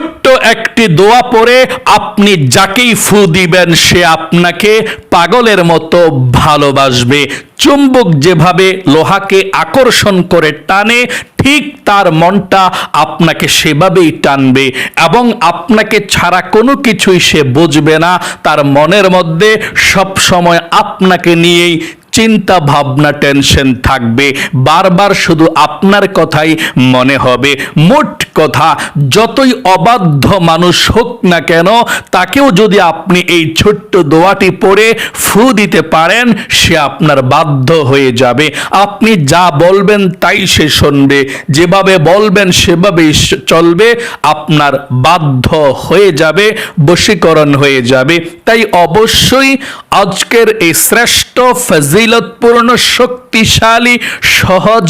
ছোট্ট একটি দোয়া পরে আপনি যাকেই ফু দিবেন, সে আপনাকে পাগলের মতো ভালোবাসবে। চুম্বক যেভাবে লোহাকে আকর্ষণ করে টানে, ঠিক তার মনটা আপনাকে সেভাবেই টানবে এবং আপনাকে ছাড়া কোনো কিছুই সে বুঝবে না। তার মনের মধ্যে সব সময় আপনাকে নিয়েই চিন্তা ভাবনা টেনশন থাকবে। বারবার শুধু আপনার কথাই মনে হবে। মোট কথা, যতই অবাধ্য মানুষ হোক না কেন, তাকেও যদি আপনি এই ছোট্ট দোয়াটি পড়ে ফু দিতে পারেন, সে আপনার বাধ্য হয়ে যাবে। আপনি যা বলবেন তাই সে শুনবে। যেভাবে বলবেন, সেভাবেই চলবে। আপনার বাধ্য হয়ে যাবে, বশীকরণ হয়ে যাবে। তাই অবশ্যই আজকের এই শ্রেষ্ঠ ফজিলতপূর্ণ শক্তিশালী, সহজ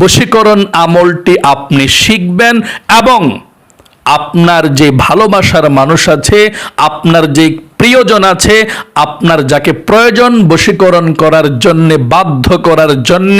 বশীকরণ আমলটি আপনি শিখবেন এবং আপনার যে ভালোবাসার মানুষ আছে, আপনার যে প্রিয়জন আছে, আপনার যাকে প্রয়োজন বশীকরণ করার জন্য, বাধ্য করার জন্য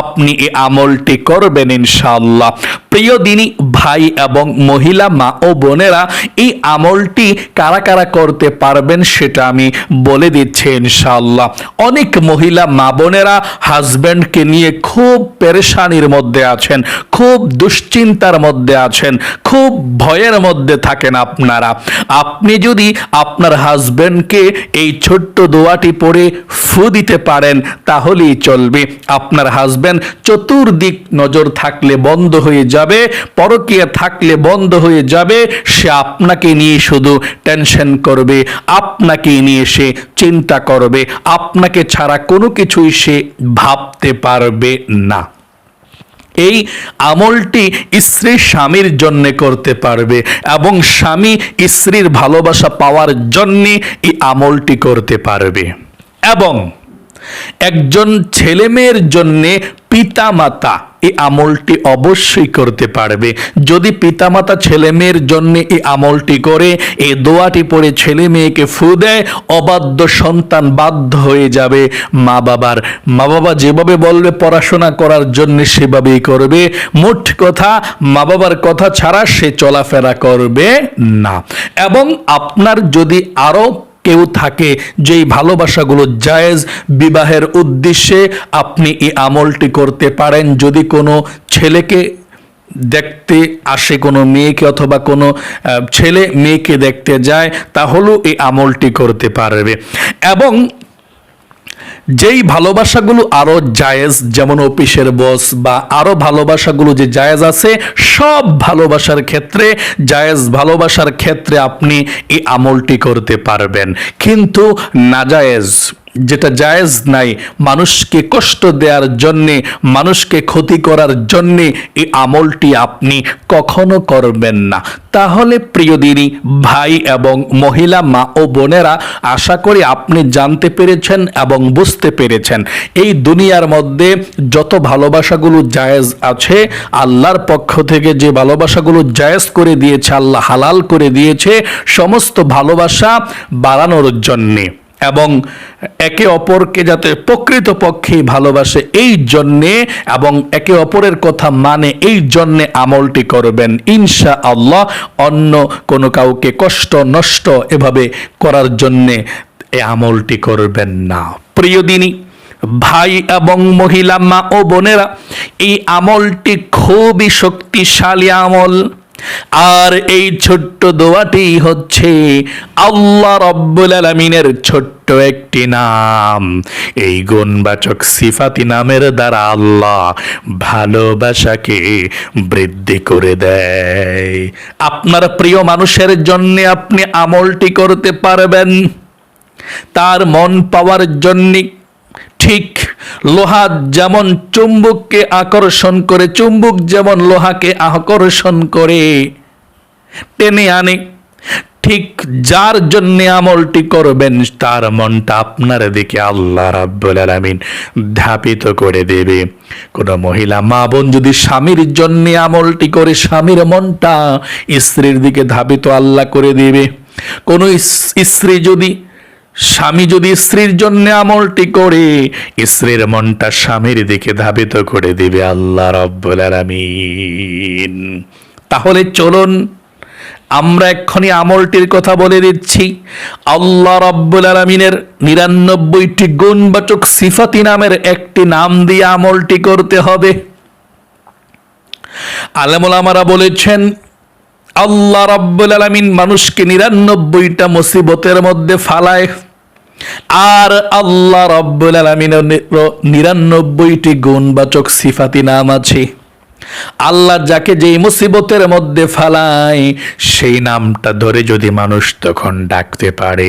আপনি এই আমলটি করবেন ইনশাআল্লাহ। প্রিয় দিনী, ভাই এবং মহিলা, মা ও বোনেরা, এই আমলটি কারা কারা করতে পারবেন সেটা আমি বলে দিচ্ছি ইনশাআল্লাহ। অনেক মহিলা, মা বোনেরা হাজব্যান্ডকে নিয়ে খুব পেরেশানির মধ্যে আছেন, খুব দুশ্চিন্তার মধ্যে আছেন, খুব ভয়ের মধ্যে থাকেন আপনারা। আপনি যদি আপনার হাজব্যান্ডকে এই ছোট্ট দোয়াটি পড়ে ফু দিতে পারেন, তাহলেই চলবে। আপনার হাজব্যান্ড চতুর্দিক নজর থাকলে বন্ধ হয়ে যাবে, পরকীয়া থাকলে বন্ধ হয়ে যাবে, সে আপনাকে নিয়ে শুধু টেনশন করবে, আপনাকে নিয়ে সে চিন্তা করবে, আপনাকে ছাড়া কোনো কিছুই সে ভাবতে পারবে না। এই আমলটি স্ত্রী স্বামীর জন্য করতে পারবে এবং স্বামী স্ত্রীর ভালোবাসা পাওয়ার জন্য এই আমলটি করতে পারবে। এবং একজন ছেলে মেয়ের জন্য পিতা মাতা এই আমলটি অবশ্যই করতে পারবে। যদি পিতামাতা ছেলে মেয়ের জন্য এই আমলটি করে, এই দোয়াটি পড়ে ছেলে মেয়েকে ফু দেয়, অবাধ্য সন্তান বাধ্য হয়ে যাবে মা বাবার মা বাবা যেভাবে বলবে পড়াশোনা করার জন্য সেভাবেই করবে। মোট কথা মা বাবার কথা ছাড়া সে চলাফেরা করবে না। এবং আপনার যদি আরও কেউ থাকে, যেই ভালোবাসাগুলো জায়েজ বিবাহের উদ্দেশ্যে আপনি এই আমলটি করতে পারেন। যদি কোনো ছেলেকে দেখতে আসে, কোনো মেয়েকে অথবা কোনো ছেলে মেয়েকে দেখতে যায়, তাহলেও এই আমলটি করতে পারবে। এবং যেই ভালোবাসাগুলো আরও জায়েজ, যেমন অফিসের বস বা আরও ভালোবাসাগুলো যে জায়েজ আছে, সব ভালোবাসার ক্ষেত্রে, জায়েজ ভালোবাসার ক্ষেত্রে আপনি এই আমলটি করতে পারবেন। কিন্তু নাজায়েজ যেটা জায়েজ নাই, মানুষকে কষ্ট দেওয়ার জন্যে, মানুষকে ক্ষতি করার জন্যে এই আমলটি আপনি কখনো করবেন না। তাহলে প্রিয় দিনী, ভাই এবং মহিলা, মা ও বোনেরা, আশা করি আপনি জানতে পেরেছেন এবং বুঝতে পেরেছেন। এই দুনিয়ার মধ্যে যত ভালোবাসাগুলো জায়েজ আছে, আল্লাহর পক্ষ থেকে যে ভালোবাসাগুলো জায়েজ করে দিয়েছে, আল্লাহ হালাল করে দিয়েছে, সমস্ত ভালোবাসা বাড়ানোর জন্যে। এবং একে অপরকে যাতে প্রকৃতপক্ষে ভালোবাসে, এই জন্যে এবং একে অপরের কথা মানে এই জন্যে আমলটি করবেন। ইনশা আল্লাহ অন্য কোনো কাউকে কষ্ট, নষ্ট এভাবে করার জন্যে এই আমলটি করবেন না। প্রিয় দিনী, ভাই এবং মহিলা, মা ও বোনেরা, এই আমলটি খুবই শক্তিশালী আমল। আর এই ছোট্ট দোয়াটি হচ্ছে আল্লাহ রব্বুল আলমিনের ছোট্ট একটি নাম। এই গুণবাচক সিফাতি নামের দ্বারা আল্লাহ ভালোবাসাকে বৃদ্ধি করে দেয়। আপনার প্রিয় মানুষের জন্য আপনি আমলটি করতে পারবেন। তার মন পাওয়ার জন্য ঠিক, লোহা যেমন চুম্বককে আকর্ষণ করে, চুম্বক যেমন লোহাকে আকর্ষণ করে। টেনে আনে। ঠিক যার জন্য আমলটি করবেন, তার মনটা আপনার দিকে আল্লাহ রাব্বুল আলামিন ধাপিত করে দেবে। কোন মহিলা, মা বোন যদি স্বামীর জন্য আমলটি করে, স্বামীর মনটা স্ত্রীর দিকে ধাপিত আল্লাহ করে দেবে। কোন স্ত্রী যদি স্বামী যদি স্ত্রীর জন্য আমলটি করে, স্ত্রীর মনটা স্বামীর দিকে ধাবিত করে দিবে আল্লাহ রব্বুল আলামিন। তাহলে চলুন, আমরা এক্ষুনি আমলটির কথা বলে দিচ্ছি। আল্লাহ রাব্বুল আলমিনের নিরানব্বইটি গুণবাচক সিফাতি নামের একটি নাম দিয়ে আমলটি করতে হবে। আলেমুল আমারা বলেছেন আল্লাহ রাব্বুল আলমিন মানুষকে নিরানব্বইটা মুসিবতের মধ্যে ফালায়। আর আল্লাহ রব্বুল আলমিনের নিরানব্বইটি গুণবাচক সিফাতি নাম আছে। আল্লাহ যাকে যেই মুসিবতের মধ্যে ফালায়, সেই নামটা ধরে যদি মানুষ তখন ডাকতে পারে,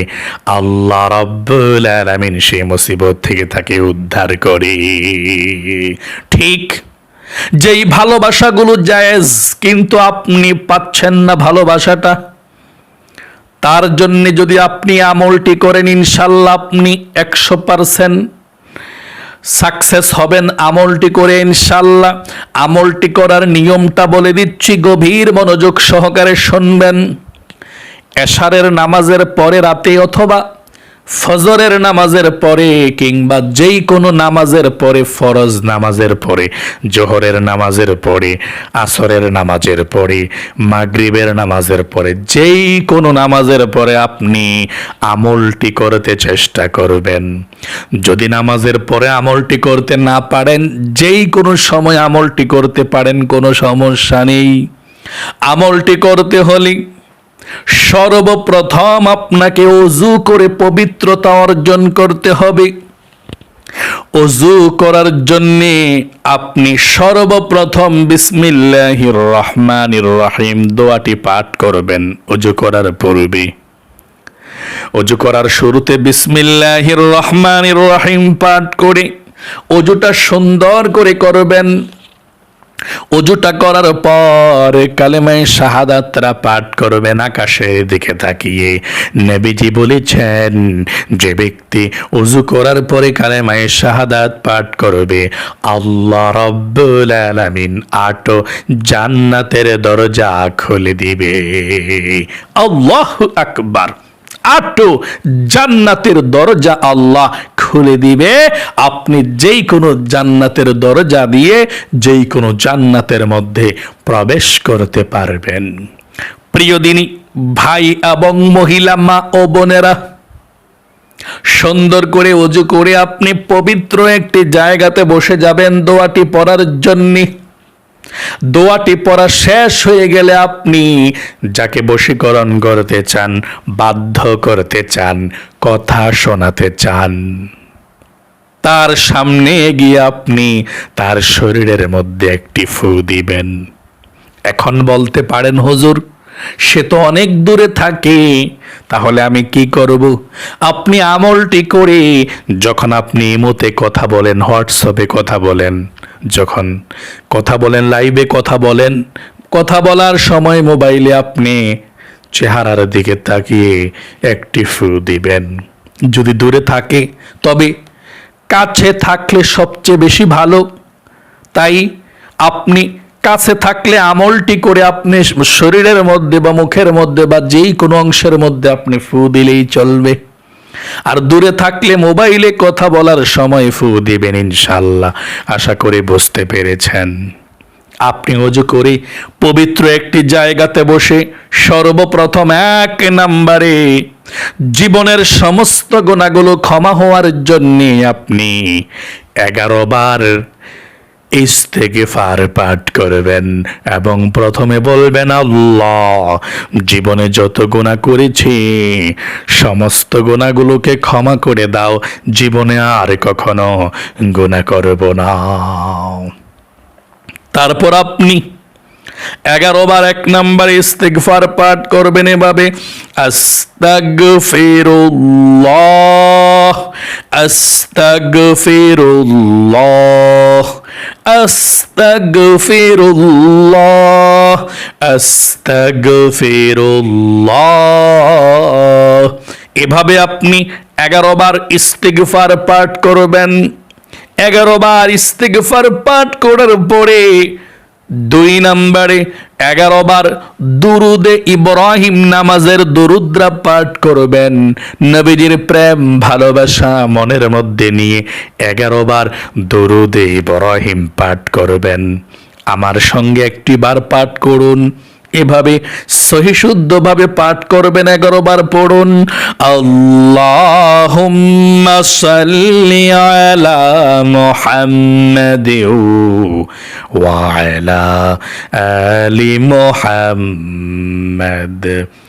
আল্লাহ রব্বুল আলমিন সেই মুসিবত থেকে তাকে উদ্ধার করে। ঠিক যেই ভালোবাসাগুলো জায়েজ, কিন্তু আপনি পাচ্ছেন না ভালোবাসাটা। তার জন্য যদি আপনি আমলটি করেন, ইনশাল্লাহ আপনি একশো পারসেন্ট সাকসেস হবেন আমলটি করে, ইনশাল্লাহ। আমলটি করার নিয়মটা বলে দিচ্ছি, গভীর মনোযোগ সহকারে শুনবেন। এশারের নামাজের পরে রাতে অথবা ফজরের নামাজের পরে কিংবা যেই কোনো নামাজের পরে, ফরজ নামাজের পরে, জোহরের নামাজের পরে, আসরের নামাজের পরে, মাগরিবের নামাজের পরে যেই কোনো নামাজের পরে আপনি আমলটি করতে চেষ্টা করবেন। যদি নামাজের পরে আমলটি করতে না পারেন যেই কোনো সময় আমলটি করতে পারেন, কোনো সমস্যা নেই। আমলটি করতে হলে সর্বপ্রথম আপনাকে অজু করে পবিত্রতা অর্জন করতে হবে। অজু করার জন্যে আপনি সর্বপ্রথম বিসমিল্লাহির রহমানির রহিম দোয়াটি পাঠ করবেন অজু করার পূর্বে। অজু করার শুরুতে বিসমিল্লাহির রহমানির রহিম পাঠ করে অজুটা সুন্দর করে করবেন। অজুটা করার পর কালেমায় শাহাদাতরা পাঠ করবেন আকাশের দিকে তাকিয়ে। নবীজি বলেছেন, যে ব্যক্তি অজু করার পরে কালেমায় শাহাদাত পাঠ করবে, আল্লাহ রব্বুল আলামিন আটো জান্নাতের দরজা খুলে দিবে। আল্লাহ আকবার। আটো জান্নাতের দরজা আল্লাহ খুলে দিবে। আপনি যেই কোনো জান্নাতের দরজা দিয়ে যেই কোনো জান্নাতের মধ্যে প্রবেশ করতে পারবেন। প্রিয় দিনী, ভাই এবং মহিলা, মা ও বোনেরা, সুন্দর করে অজু করে আপনি পবিত্র একটি জায়গাতে বসে যাবেন দোয়াটি পড়ার জন্যে। দোয়াটি পড়া শেষ হয়ে গেলে আপনি যাকে বশীকরণ করতে চান, বাধ্য করতে চান, কথা শোনাতে চান। তার সামনে গিয়ে আপনি, তার শরীরের মধ্যে একটি ফু দিবেন। এখন বলতে পারেন, হুজুর, সে তো অনেক দূরে থাকে, তাহলে আমি কি করব? আপনি আমলটি করে যখন আপনি ইমোতে কথা বলেন, হোয়াটসঅ্যাপে কথা বলেন, যখন কথা বলেন, লাইভে কথা বলেন, কথা বলার সময় মোবাইলে আপনি চেহারার দিকে তাকিয়ে একটি ফু দিবেন। যদি দূরে থাকে, তবে কাছে থাকলে সবচেয়ে বেশি ভালো। তাই আপনি কাছে থাকলে আমলটি করে আপনি শরীরের মধ্যে বা মুখের মধ্যে বা যেই কোনো অংশের মধ্যে আপনি ফু দিলেই চলবে। আর দূরে থাকলে মোবাইলে কথা বলার সময় ফু দিবেন ইনশাল্লাহ। আশা করে বুঝতে পেরেছেন। আপনি অজু করে, পবিত্র একটি জায়গাতে বসে সর্বপ্রথম এক নাম্বারে জীবনের সমস্ত গোনাগুলো ক্ষমা হওয়ার জন্যে আপনি এগারো বার ইস্তেগফার পাঠ করবেন এবং প্রথমে বলবেন, আল্লাহ, জীবনে যত গুণা করেছি, সমস্ত গুণাগুলোকে ক্ষমা করে দাও, জীবনে আর কখনো গুণা করব না। তারপর আপনি এগারো বার এক নাম্বার ইস্তেগফার পাঠ করবেন এভাবে, আস্তাগফিরুল্লাহ আস্তাগফিরুল্লাহ আস্তাগফিরুল্লাহ আস্তাগফিরুল্লাহ। এভাবে আপনি এগারো বার ইস্তেগফার পাঠ করবেন। এগারো বার ইস্তেগফার পাঠ করার পরে দুই নম্বরে এগারো বার দুরুদে ইব্রাহিম নামাজের দুরুদ্রা পাঠ করবেন। নবীজির প্রেম, ভালোবাসা মনের মধ্যে নিয়ে এগারো বার দুরুদে ইব্রাহিম পাঠ করবেন। আমার সঙ্গে একটি বার পাঠ করুন। এভাবে সহিশুদ্ধভাবে পাঠ করবেন এগারো বার পড়ুন। আল্লাহ সাল্লি আলা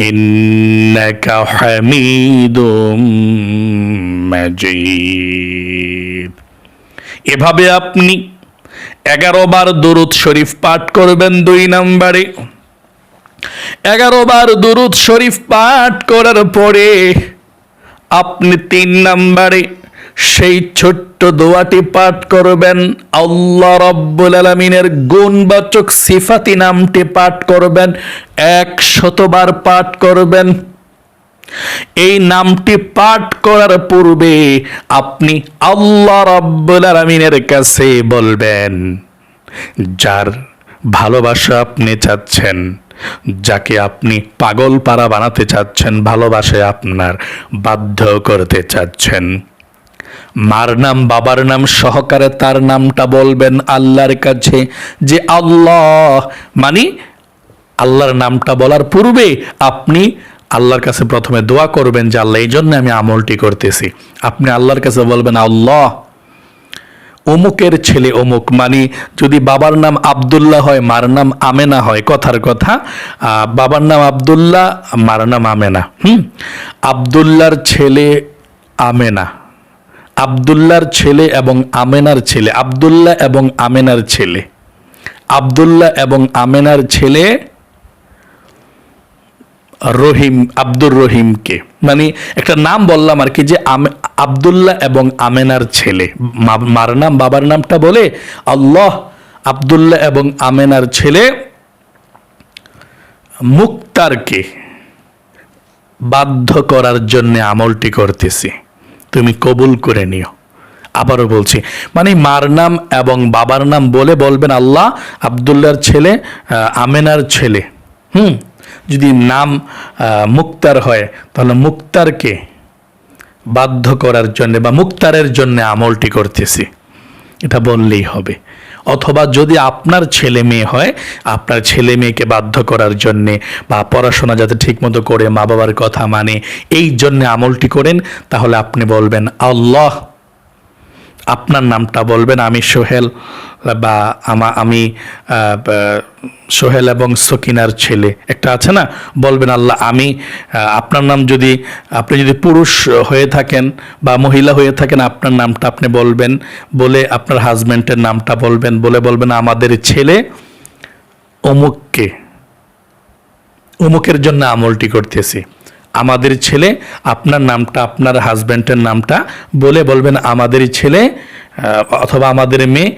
إنك حميد مجيد এভাবে আপনি এগারো বার দরুদ শরীফ পাঠ করবেন দুই নম্বরে এগারো বার দুরুদ শরীফ পাঠ করার পরে আপনি তিন নম্বরে সেই ছোট্ট দোয়াটি পাঠ করবেন। আল্লাহ রব্বুল আলমিনের গুণবাচক সিফাতি নামটি পাঠ করবেন। এক শতবার পাঠ করবেন। এই নামটি পাঠ করার পূর্বে আপনি আল্লাহ রব্বুল আলমিনের কাছে বলবেন, যার ভালোবাসা আপনি চাচ্ছেন, যাকে আপনি পাগল পাড়া বানাতে চাচ্ছেন, ভালোবাসে আপনার বাধ্য করতে চাচ্ছেন মার নাম, বাবার নাম, সহকারে তার নামটা বলবেন আল্লাহর কাছে যে আল্লাহ। মানে আল্লাহর নামটা বলার পূর্বে আপনি আল্লাহর কাছে প্রথমে দোয়া করবেন যে আল্লাহ, এই জন্য আমি আমলটি করতেছি। আপনি আল্লাহর কাছে বলবেন, আল্লাহ, অমুকের ছেলে অমুক। মানে যদি বাবার নাম আবদুল্লাহ হয়, মার নাম আমেনা হয়, কথার কথা বাবার নাম আবদুল্লাহ, মার নাম আমেনা। হুম? আবদুল্লার ছেলে আমেনা। আবদুল্লার ছেলে এবং আমেনার ছেলে। আবদুল্লাহ এবং আমেনার ছেলে। আবদুল্লাহ এবং আমেনার ছেলে রহিম, আব্দুর রহিমকে। মানে একটা নাম বললাম আর কি যে আবদুল্লাহ এবং আমেনার ছেলে। মার নাম, বাবার নামটা বলে আল্লাহ, আবদুল্লাহ এবং আমেনার ছেলে মুক্তারকে বাধ্য করার জন্য আমলটি করতেছি। তুমি কবুল করে নিও। আবারও বলছি মানে মার নাম এবং বাবার নাম বলে বলবেন আল্লাহ আবদুল্লার ছেলে আমেনার ছেলে। হুম? যদি নাম মুক্তার হয়, তাহলে মুক্তারকে বাধ্য করার জন্যে বা মুক্তারের জন্যে আমলটি করতেছি। এটা বললেই হবে। অথবা যদি আপনার ছেলে মেয়ে হয়, আপনার ছেলে মেয়েকে বাধ্য করার জন্যে বা পড়াশোনা যাতে ঠিকমতো করে মা বাবার কথা মানে এই জন্যে আমলটি করেন, তাহলে আপনি বলবেন, আল্লাহ আপনার নামটা বলবেন, আমি সোহেল বা আমা, আমি সোহেল এবং সকিনার ছেলে। একটা আছে না? বলবেন, আল্লাহ, আমি আপনার নাম যদি, আপনি যদি পুরুষ হয়ে থাকেন বা মহিলা হয়ে থাকেন, আপনার নামটা আপনি বলবেন, বলে আপনার হাজব্যান্ডের নামটা বলবেন, বলে বলবেন, আমাদের ছেলে অমুককে, অমুকের জন্য আমলটি করতেছি। আমাদের ছেলে, আপনার নামটা, আপনার হাজব্যান্ডের নামটা বলে বলবেন আমাদের ছেলে অথবা আমাদের মেয়ে,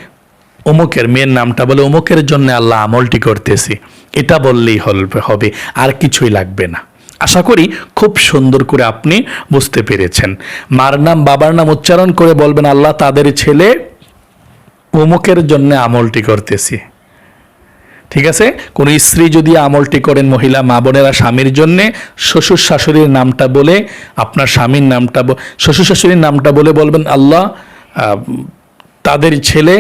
অমুকের মেয়ের নামটা বলে অমুকের জন্য আল্লাহ আমলটি করতেছি। এটা বললেই হবে, আর কিছুই লাগবে না। আশা করি খুব সুন্দর করে আপনি বুঝতে পেরেছেন। মার নাম, বাবার নাম উচ্চারণ করে বলবেন, আল্লাহ তাদের ছেলে অমুকের জন্য আমলটি করতেছি। ঠিক আছে? কোন স্ত্রী যদি আমলটি করেন মহিলা, মা বোনেরা স্বামীর জন্যে, শ্বশুর শাশুড়ির নামটা বলে, আপনার স্বামীর নামটা শ্বশুর শাশুড়ির নামটা বলে বলবেন, আল্লাহ তাদের ছেলে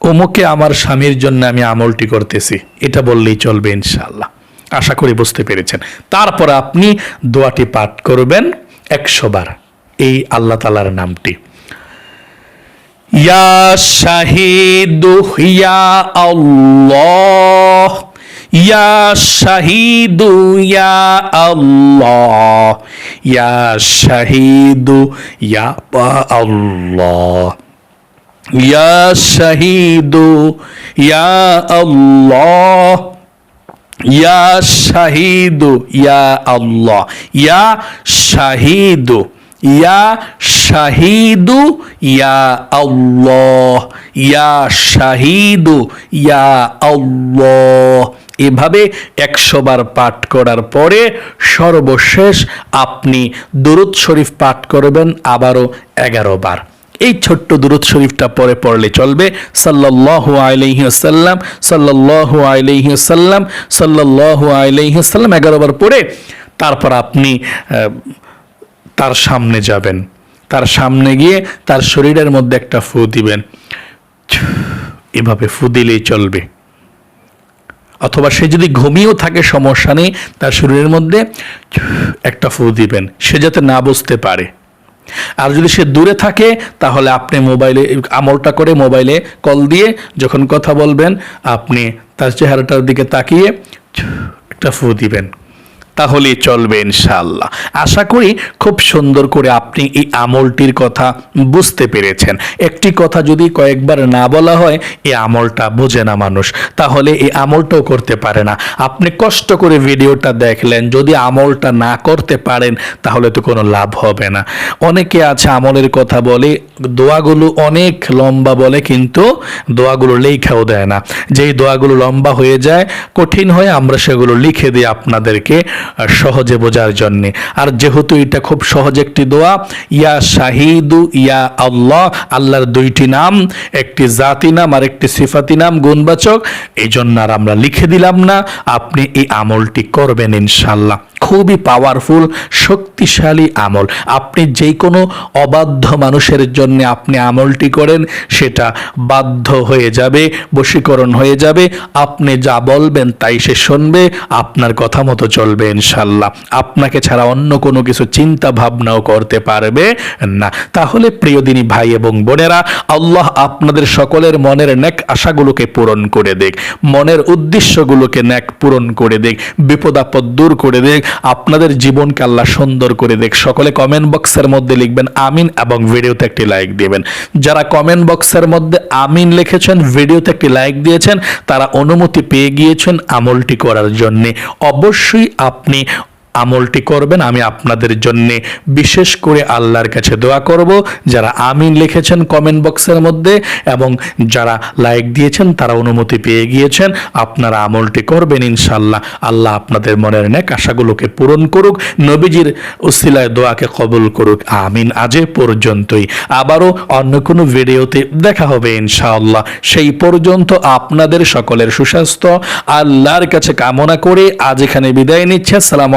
অমুকে আমার স্বামীর জন্য আমি আমলটি করতেছি। এটা বললেই চলবে ইনশাআল্লাহ। আশা করি বুঝতে পেরেছেন। তারপর আপনি দোয়াটি পাঠ করবেন একশো বার। এই আল্লাহ তালার নামটি। ইয়া শাহিদু ইয়া আল্লাহ ইয়া শাহিদু ইয়া আল্লাহ ইয়া শাহিদু ইয়া আল্লাহ ইয়া শাহিদু ইয়া আল্লাহ ইয়া শাহিদু ইয়া আল্লাহ ইয়া শাহিদু ইয়া শাহিদু ইয়া আল্লাহ, ইয়া শাহিদু ইয়া আল্লাহ। এভাবে একশো বার পাঠ করার পরে সর্বশেষ আপনি দুরুদ শরীফ পাঠ করবেন আবারও এগারো বার। এই ছোট্ট দুরুদ শরীফটা পরে পড়লে চলবে। সাল্লাল্লাহু আলাইহি ওয়াসাল্লাম, সাল্লাল্লাহু আলাইহি ওয়াসাল্লাম, সাল্লাল্লাহু আলাইহি ওয়াসাল্লাম এগারো বার পড়ে তারপর আপনি তার সামনে যাবেন। তার সামনে গিয়ে তার শরীরের মধ্যে একটা ফু দিবেন। এভাবে ফু দিলেই চলবে। অথবা সে যদি ঘুমিয়েও থাকে, সমস্যা নেই, তার শরীরের মধ্যে একটা ফু দিবেন। সে যাতে না বুঝতে পারে। আর যদি সে দূরে থাকে, তাহলে আপনি মোবাইলে, আমলটা করে মোবাইলে কল দিয়ে যখন কথা বলবেন, আপনি তার চেহারাটার দিকে তাকিয়ে একটা ফু দিবেন। তাহলেই চলবে ইনশাআল্লাহ। আশা করি খুব সুন্দর করে আপনি এই আমলটির কথা বুঝতে পেরেছেন। একটি কথা যদি কয়েকবার না বলা হয়, এই আমলটা বোঝে না মানুষ। তাহলে এই আমলটাও করতে পারে না। আপনি কষ্ট করে ভিডিওটা দেখলেন, যদি আমলটা না করতে পারেন, তাহলে তো কোনো লাভ হবে না। অনেকে আছে আমলের কথা বলে, দোয়াগুলো অনেক লম্বা বলে, কিন্তু দোয়াগুলো লেখাও দেয় না। যেই দোয়াগুলো লম্বা হয়ে যায়, কঠিন হয়ে, আমরা সেগুলো লিখে দিই আপনাদেরকে। সহজে বোঝার জন্যে। আর যেহেতু এটা খুব সহজ একটি দোয়া, ইয়া শাহিদু, ইয়া আল্লাহ, আল্লাহর দুইটি নাম, একটি জাতি নাম আর একটি সিফাতি নাম গুণবাচক এই জন্য আর আমরা লিখে দিলাম না, আপনি এই আমলটি করবেন ইনশাল্লাহ খুবই পাওয়ারফুল শক্তিশালী আমল। আপনি যে কোনো অবাধ্য মানুষের জন্য আপনি আমলটি করেন, সেটা বাধ্য হয়ে যাবে, বশীকরণ হয়ে যাবে, আপনি যা বলবেন তাই সে শুনবে, আপনার কথা মতো চলবে ইনশাল্লাহ। আপনাকে ছাড়া অন্য কোনো কিছু চিন্তা ভাবনাও করতে পারবে না। তাহলে প্রিয়দিনী ভাই এবং বোনেরা, আল্লাহ আপনাদের সকলের মনের নেক আশাগুলোকে পূরণ করে দেখ মনের উদ্দেশ্যগুলোকে নেক পূরণ করে দেখ বিপদ আপদ দূর করে দেখ আপনাদের জীবনকে আল্লাহ সুন্দর করে দেখ সকলে কমেন্ট বক্সের মধ্যে লিখবেন, আমিন এবং ভিডিওতে একটি লাইক দিবেন। যারা কমেন্ট বক্সের মধ্যে আমিন লিখেছেন, ভিডিওতে একটি লাইক দিয়েছেন, তারা অনুমতি পেয়ে গিয়েছেন আমলটি করার জন্যে। অবশ্যই আপনি আমলটি করবেন, আমি আপনাদের জন্যে বিশেষ করে আল্লাহর কাছে দোয়া করব। যারা আমিন লিখেছেন কমেন্ট বক্সের মধ্যে এবং যারা লাইক দিয়েছেন, তারা অনুমতি পেয়ে গিয়েছেন। আপনারা আমলটি করবেন ইনশাল্লাহ আল্লাহ আপনাদের মনের নেক আশাগুলোকে পূরণ করুক, নবীজির উসিলায় দোয়াকে কবুল করুক। আমিন আজে পর্যন্তই। আবারও অন্য কোনো ভিডিওতে দেখা হবে, ইনশাআল্লাহ। সেই পর্যন্ত আপনাদের সকলের সুস্বাস্থ্য, আল্লাহর কাছে কামনা করে আজ এখানে বিদায় নিচ্ছে। আসসালামু